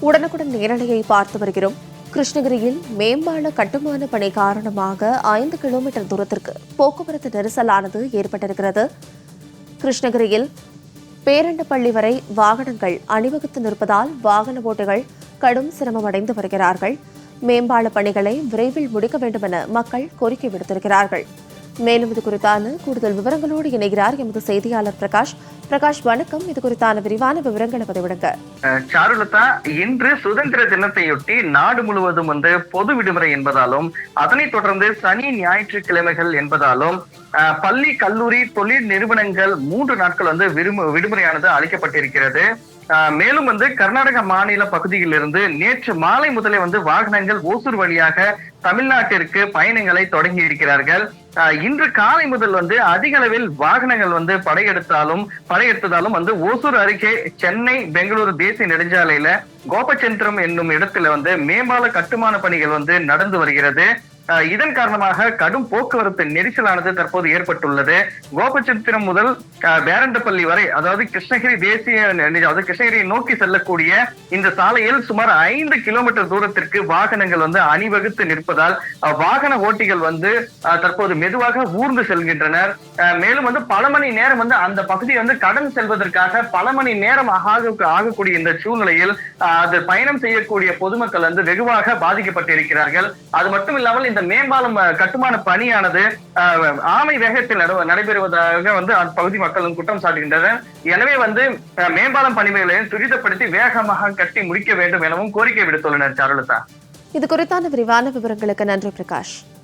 உடனுக்குடன் நேரலையை பார்த்து வருகிறோம். கிருஷ்ணகிரியில் மேம்பால கட்டுமான பணி காரணமாக ஐந்து கிலோமீட்டர் தூரத்திற்கு போக்குவரத்து நெரிசலானது ஏற்பட்டிருக்கிறது. கிருஷ்ணகிரியில் பேரண்டப்பள்ளி வரை வாகனங்கள் அணிவகுத்து நிற்பதால் வாகன ஓட்டிகள் கடும் சிரமமடைந்து வருகிறார்கள். மேம்பால பணிகளை விரைவில் முடிக்க வேண்டுமென மக்கள் கோரிக்கை விடுத்திருக்கிறார்கள். மேலும் இது குறித்தான கூடுதல் விவரங்களோடு இணைகிறார் எமது செய்தியாளர் பிரகாஷ். பிரகாஷ் வணக்கம். இது குறித்தான விரிவான விவரங்களை பதிவிடுங்க. சாருலதா இன்று சுதந்திர தினத்தையொட்டி நாடு முழுவதும் வந்து பொது விடுமுறை என்பதாலும் அதனைத் தொடர்ந்து சனி ஞாயிற்றுக்கிழமைகள் என்பதாலும் பள்ளி கல்லூரி தொழில் நிறுவனங்கள் மூன்று நாட்கள் வந்து விடுமுறையானது அளிக்கப்பட்டிருக்கிறது. மேலும் வந்து கர்நாடக மாநில பகுதியிலிருந்து நேற்று மாலை முதலே வந்து வாகனங்கள் ஓசூர் வழியாக தமிழ்நாட்டிற்கு பயணங்களை தொடங்கி இருக்கிறார்கள். இன்று காலை முதல் வந்து அதிக அளவில் வாகனங்கள் வந்து படையெடுத்தாலும் படையெடுத்ததாலும் வந்து ஓசூர் அருகே சென்னை பெங்களூரு தேசிய நெடுஞ்சாலையில கோபச்சந்திரம் என்னும் இடத்துல வந்து மேம்பால கட்டுமான பணிகள் வந்து நடந்து வருகிறது. இதன் காரணமாக கடும் போக்குவரத்து நெரிசலானது தற்போது ஏற்பட்டுள்ளது. கோபச்சித்திரம் முதல் பேரண்டப்பள்ளி வரை அதாவது கிருஷ்ணகிரி தேசிய அதாவது கிருஷ்ணகிரியை நோக்கி செல்லக்கூடிய இந்த சாலையில் சுமார் ஐந்து கிலோமீட்டர் தூரத்திற்கு வாகனங்கள் வந்து அணிவகுத்து நிற்பதால் வாகன ஓட்டிகள் வந்து தற்போது மெதுவாக ஊர்ந்து செல்கின்றனர். மேலும் வந்து பல மணி நேரம் வந்து அந்த பகுதியை வந்து கடன் செல்வதற்காக பல மணி நேரம் ஆக ஆகக்கூடிய இந்த சூழ்நிலையில் அது பயணம் செய்யக்கூடிய பொதுமக்கள் வந்து வெகுவாக பாதிக்கப்பட்டிருக்கிறார்கள். அது மட்டும் இல்லாமல் இந்த மேம்பாலம் கட்டுமான பணியானது ஆமை வேகத்தில் நட- நடைபெறுவதாக வந்து அப்பகுதி பகுதி மக்களும் குற்றம் சாட்டுகின்றனர். எனவே வந்து மேம்பாலம் பணிகளை துரிதப்படுத்தி வேகமாக கட்டி முடிக்க வேண்டும் எனவும் கோரிக்கை விடுத்துள்ளனர் சாருலதா. இது குறித்தான விரிவான விவரங்களுக்கு நன்றி பிரகாஷ்.